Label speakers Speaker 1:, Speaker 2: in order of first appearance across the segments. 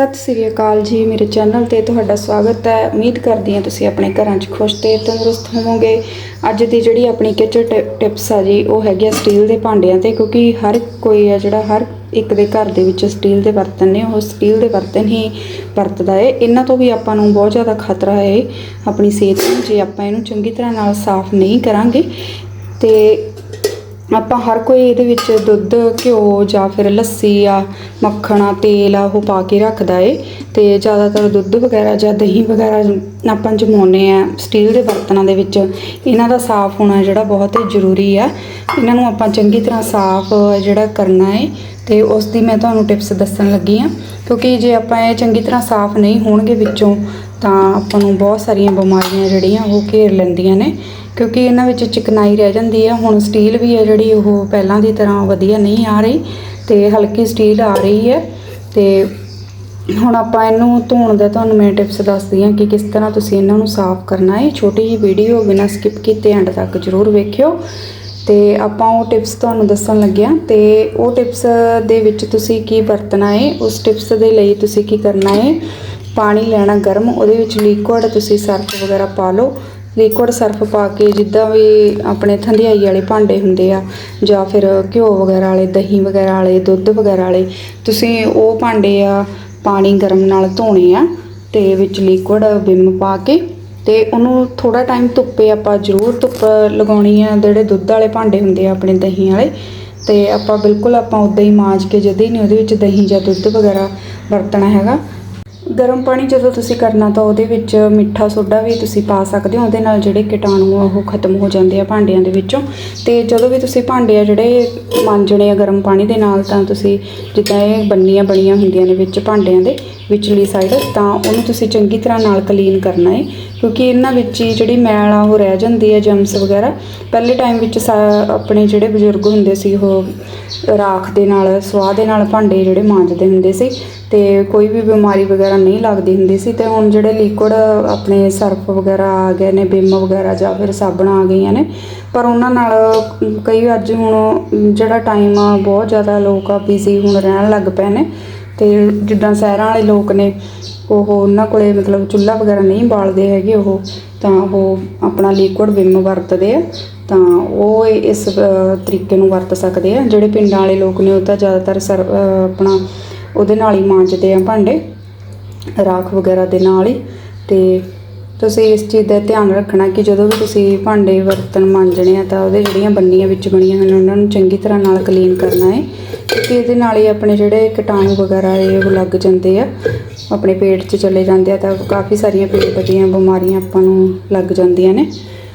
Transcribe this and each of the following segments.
Speaker 1: ਸਤਿ ਸ੍ਰੀ ਅਕਾਲ ਜੀ, ਮੇਰੇ ਚੈਨਲ ਤੇ ਤੁਹਾਡਾ ਸਵਾਗਤ ਹੈ। ਉਮੀਦ ਕਰਦੀ ਹਾਂ ਤੁਸੀਂ ਆਪਣੇ ਘਰਾਂ 'ਚ ਖੁਸ਼ ਤੇ ਤੰਦਰੁਸਤ ਹੋਵੋਗੇ। ਅੱਜ ਦੀ ਜਿਹੜੀ ਆਪਣੀ ਕਿਚਨ ਟਿਪਸ ਆ ਜੀ, ਉਹ ਹੈਗੀ ਆ ਸਟੀਲ ਦੇ ਭਾਂਡਿਆਂ ਤੇ, ਕਿਉਂਕਿ ਹਰ ਕੋਈ ਆ ਜਿਹੜਾ, ਹਰ ਇੱਕ ਦੇ ਘਰ ਦੇ ਵਿੱਚ ਸਟੀਲ ਦੇ ਬਰਤਨ ਨੇ, ਉਹ ਸਟੀਲ ਦੇ ਬਰਤਨ ਹੀ ਵਰਤਦਾ ਹੈ ਇਹਨਾਂ ਤੋਂ ਵੀ ਆਪਾਂ ਨੂੰ ਬਹੁਤ ਜ਼ਿਆਦਾ ਖਤਰਾ ਹੈ ਆਪਣੀ ਸਿਹਤ ਨੂੰ, ਜੇ ਆਪਾਂ ਇਹਨੂੰ ਚੰਗੀ ਤਰ੍ਹਾਂ ਨਾਲ ਸਾਫ਼ ਨਹੀਂ ਕਰਾਂਗੇ। ਤੇ ਆਪਾਂ ਹਰ ਕੋਈ ਇਹਦੇ ਵਿੱਚ ਦੁੱਧ, ਘਿਓ ਜਾਂ ਫਿਰ ਲੱਸੀ ਆ, ਮੱਖਣ ਆ, ਤੇਲ ਆ, ਉਹ ਪਾ ਕੇ ਰੱਖਦਾ ਏ। ਤੇ ਜ਼ਿਆਦਾਤਰ ਦੁੱਧ ਵਗੈਰਾ ਜਾਂ ਦਹੀਂ ਵਗੈਰਾ ਆਪਾਂ ਜਮਾਉਂਦੇ ਆ ਸਟੀਲ ਦੇ ਬਰਤਨਾਂ ਦੇ ਵਿੱਚ। ਇਹਨਾਂ ਦਾ ਸਾਫ਼ ਹੋਣਾ ਜਿਹੜਾ ਬਹੁਤ ਹੀ ਜ਼ਰੂਰੀ ਆ। ਇਹਨਾਂ ਨੂੰ ਆਪਾਂ ਚੰਗੀ ਤਰ੍ਹਾਂ ਸਾਫ਼ ਜਿਹੜਾ ਕਰਨਾ ਏ। ਤੇ ਉਸ ਦੀ ਮੈਂ ਤੁਹਾਨੂੰ ਟਿਪਸ ਦੱਸਣ ਲੱਗੀ ਆ। ਕਿਉਂਕਿ ਜੇ ਆਪਾਂ ਇਹ ਚੰਗੀ ਤਰ੍ਹਾਂ ਸਾਫ਼ ਨਹੀਂ ਹੋਣਗੇ ਵਿੱਚੋਂ ਤਾਂ ਆਪਾਂ ਨੂੰ ਬਹੁਤ ਸਾਰੀਆਂ ਬਿਮਾਰੀਆਂ ਜਿਹੜੀਆਂ ਉਹ ਘੇਰ ਲੈਂਦੀਆਂ ਨੇ, ਕਿਉਂਕਿ ਇਹਨਾਂ ਵਿੱਚ ਚਿਕਨਾਈ ਰਹਿ ਜਾਂਦੀ ਹੈ ਹੁਣ ਸਟੀਲ ਵੀ ਹੈ ਜਿਹੜੀ ਉਹ ਪਹਿਲਾਂ ਦੀ ਤਰ੍ਹਾਂ ਵਧੀਆ ਨਹੀਂ ਆ ਰਹੀ ਤੇ ਹਲਕੀ ਸਟੀਲ ਆ ਰਹੀ ਹੈ ਤੇ ਹੁਣ ਆਪਾਂ ਇਹਨੂੰ ਧੋਣ ਦਾ ਤੁਹਾਨੂੰ ਮੈਂ ਟਿਪਸ ਦੱਸਦੀ ਹਾਂ ਕਿ ਕਿਸ ਤਰ੍ਹਾਂ ਤੁਸੀਂ ਇਹਨਾਂ ਨੂੰ ਸਾਫ਼ ਕਰਨਾ ਹੈ। ਛੋਟੀ ਜਿਹੀ ਵੀਡੀਓ ਬਿਨਾਂ ਸਕਿਪ ਕੀਤੇ ਐਂਡ ਤੱਕ ਜ਼ਰੂਰ ਵੇਖਿਓ। ਤੇ ਆਪਾਂ ਉਹ ਟਿਪਸ ਤੁਹਾਨੂੰ ਦੱਸਣ ਲੱਗਿਆ ਤੇ ਉਹ ਟਿਪਸ ਦੇ ਵਿੱਚ ਤੁਸੀਂ ਕੀ ਵਰਤਣਾ ਹੈ, ਉਸ ਟਿਪਸ ਦੇ ਲਈ ਤੁਸੀਂ ਕੀ ਕਰਨਾ ਹੈ ਪਾਣੀ ਲੈਣਾ ਗਰਮ, ਉਹਦੇ ਵਿੱਚ ਲਿਕੁਇਡ ਤੁਸੀਂ ਸਰਫ ਵਗੈਰਾ ਪਾ ਲਓ। ਲਿਕੁਇਡ ਸਰਫ ਪਾ ਕੇ ਜਿੱਦਾਂ ਵੀ ਆਪਣੇ ਥੰਧਿਆਈ ਵਾਲੇ ਭਾਂਡੇ ਹੁੰਦੇ ਆ, ਜਾਂ ਫਿਰ ਘਿਓ ਵਗੈਰਾ ਵਾਲੇ, ਦਹੀਂ ਵਗੈਰਾ ਵਾਲੇ, ਦੁੱਧ ਵਗੈਰਾ ਵਾਲੇ, ਤੁਸੀਂ ਉਹ ਭਾਂਡੇ ਆ ਪਾਣੀ ਗਰਮ ਨਾਲ ਧੋਣੇ ਆ ਤੇ ਵਿੱਚ ਲਿਕੁਇਡ ਵਿਮ ਪਾ ਕੇ ਤੇ ਉਹਨੂੰ ਥੋੜਾ ਟਾਈਮ ਧੁੱਪੇ ਆਪਾਂ ਜ਼ਰੂਰ ਧੁੱਪ ਲਗਾਉਣੀ ਆ, ਜਿਹੜੇ ਦੁੱਧ ਵਾਲੇ ਭਾਂਡੇ ਹੁੰਦੇ ਆ ਆਪਣੇ ਦਹੀਂ ਵਾਲੇ, ਤੇ ਆਪਾਂ ਬਿਲਕੁਲ ਆਪਾਂ ਉਦਾਂ ਹੀ ਮਾਂਜ ਕੇ, ਜਦੇ ਹੀ ਨਹੀਂ ਉਹਦੇ ਵਿੱਚ ਦਹੀਂ ਜਾਂ ਦੁੱਧ ਵਗੈਰਾ ਵਰਤਣਾ ਹੈਗਾ। ਗਰਮ ਪਾਣੀ ਜਦੋਂ ਤੁਸੀਂ ਕਰਨਾ ਤਾਂ ਉਹਦੇ ਵਿੱਚ ਮਿੱਠਾ ਸੋਡਾ ਵੀ ਤੁਸੀਂ ਪਾ ਸਕਦੇ ਹੋ। ਉਹਦੇ ਨਾਲ ਜਿਹੜੇ ਕੀਟਾਣੂ ਆ, ਉਹ ਖਤਮ ਹੋ ਜਾਂਦੇ ਆ ਭਾਂਡਿਆਂ ਦੇ ਵਿੱਚੋਂ। ਤੇ ਜਦੋਂ ਵੀ ਤੁਸੀਂ ਭਾਂਡੇ ਆ ਜਿਹੜੇ ਮਾਂਜਣੇ ਆ ਗਰਮ ਪਾਣੀ ਦੇ ਨਾਲ, ਤਾਂ ਤੁਸੀਂ ਜਿੱਦਾਂ ਇਹ ਬੰਨੀਆਂ ਬਣੀਆਂ ਹੁੰਦੀਆਂ ਨੇ ਵਿੱਚ ਭਾਂਡਿਆਂ ਦੇ, ਵਿਚਲੀ ਸਾਈਡ ਤਾਂ ਉਹਨੂੰ ਤੁਸੀਂ ਚੰਗੀ ਤਰ੍ਹਾਂ ਨਾਲ ਕਲੀਨ ਕਰਨਾ ਹੈ ਕਿਉਂਕਿ ਇਹਨਾਂ ਵਿੱਚ ਹੀ ਜਿਹੜੀ ਮੈਲ ਆ, ਉਹ ਰਹਿ ਜਾਂਦੀ ਹੈ ਜਮਸ ਵਗੈਰਾ। ਪਹਿਲੇ ਟਾਈਮ ਵਿੱਚ ਸਾ- ਆਪਣੇ ਜਿਹੜੇ ਬਜ਼ੁਰਗ ਹੁੰਦੇ ਸੀ, ਉਹ ਰਾਖ ਦੇ ਨਾਲ ਸਵਾਹ ਦੇ ਨਾਲ ਭਾਂਡੇ ਜਿਹੜੇ ਮਾਂਜਦੇ ਹੁੰਦੇ ਸੀ ਤੇ ਕੋਈ ਵੀ ਬਿਮਾਰੀ ਵਗੈਰਾ ਨਹੀਂ ਲੱਗਦੀ ਹੁੰਦੀ ਸੀ ਤੇ ਹੁਣ ਜਿਹੜੇ ਲਿਕੁਇਡ ਆਪਣੇ ਸਰਫ ਵਗੈਰਾ ਆ ਗਏ ਨੇ, ਬਿਮ ਵਗੈਰਾ ਜਾਂ ਫਿਰ ਸਾਬਣਾਂ ਆ ਗਈਆਂ ਨੇ, ਪਰ ਉਹਨਾਂ ਨਾਲ ਕਈ ਅੱਜ ਹੁਣ ਜਿਹੜਾ ਟਾਈਮ ਆ, ਬਹੁਤ ਜ਼ਿਆਦਾ ਲੋਕ ਆ ਬਿਜ਼ੀ ਹੁਣ ਰਹਿਣ ਲੱਗ ਪਏ ਨੇ ਤੇ ਜਿੱਦਾਂ ਸ਼ਹਿਰਾਂ ਵਾਲੇ ਲੋਕ ਨੇ, ਉਹ ਉਹਨਾਂ ਕੋਲੇ ਮਤਲਬ ਚੁੱਲ੍ਹਾ ਵਗੈਰਾ ਨਹੀਂ ਬਾਲਦੇ ਹੈਗੇ ਉਹ, ਤਾਂ ਉਹ ਆਪਣਾ ਲਿਕੁਇਡ ਵਿਮ ਵਰਤਦੇ ਆ, ਤਾਂ ਉਹ ਇਸ ਤਰੀਕੇ ਨੂੰ ਵਰਤ ਸਕਦੇ ਆ, ਜਿਹੜੇ ਪਿੰਡਾਂ ਵਾਲੇ ਲੋਕ ਨੇ ਉਹ ਤਾਂ ਜ਼ਿਆਦਾਤਰ ਸਰ ਆਪਣਾ ਉਹਦੇ ਨਾਲ ਹੀ ਮਾਂਜਦੇ ਆ ਭਾਂਡੇ, ਰਾਖ ਵਗੈਰਾ ਦੇ ਨਾਲ ਹੀ। ਤੇ ਤੁਸੀਂ ਇਸ ਚੀਜ਼ ਦਾ ਧਿਆਨ ਰੱਖਣਾ ਕਿ ਜਦੋਂ ਵੀ ਤੁਸੀਂ ਭਾਂਡੇ ਬਰਤਨ ਮਾਂਜਣੇ ਆ ਤਾਂ ਉਹਦੇ ਜਿਹੜੀਆਂ ਬੰਨੀਆਂ ਵਿੱਚ ਬਣੀਆਂ ਹਨ ਉਹਨਾਂ ਨੂੰ ਚੰਗੀ ਤਰ੍ਹਾਂ ਨਾਲ ਕਲੀਨ ਕਰਨਾ ਹੈ ਕਿਉਂਕਿ ਇਹਦੇ ਨਾਲ ਹੀ ਆਪਣੇ ਜਿਹੜੇ ਕੀਟਾਣੂ ਵਗੈਰਾ ਇਹ ਉਹ ਲੱਗ ਜਾਂਦੇ ਆ। ਆਪਣੇ ਪੇਟ 'ਚ ਚਲੇ ਜਾਂਦੇ ਆ ਤਾਂ ਕਾਫੀ ਸਾਰੀਆਂ ਪੇਟ ਦੀਆਂ ਬਿਮਾਰੀਆਂ ਆਪਾਂ ਨੂੰ ਲੱਗ ਜਾਂਦੀਆਂ ਨੇ।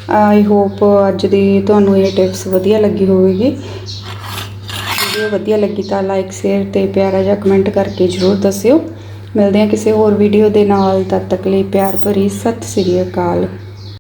Speaker 1: ਆਈ ਹੋਪ ਅੱਜ ਦੀ ਤੁਹਾਨੂੰ ਇਹ ਟਿਪਸ ਵਧੀਆ ਲੱਗੀ ਹੋਵੇਗੀ। ਵੀਡੀਓ ਵਧੀਆ ਲੱਗੀ ਤਾਂ ਲਾਈਕ ਸ਼ੇਅਰ ਤੇ ਪਿਆਰਾ ਜਿਹਾ ਕਮੈਂਟ ਕਰਕੇ ਜ਼ਰੂਰ ਦੱਸਿਓ। ਮਿਲਦੇ ਹਾਂ ਕਿਸੇ ਹੋਰ ਵੀਡੀਓ ਦੇ ਨਾਲ, ਤਦ ਤੱਕ ਲਈ ਪਿਆਰ ਭਰੀ ਸਤਿ ਸ੍ਰੀ ਅਕਾਲ।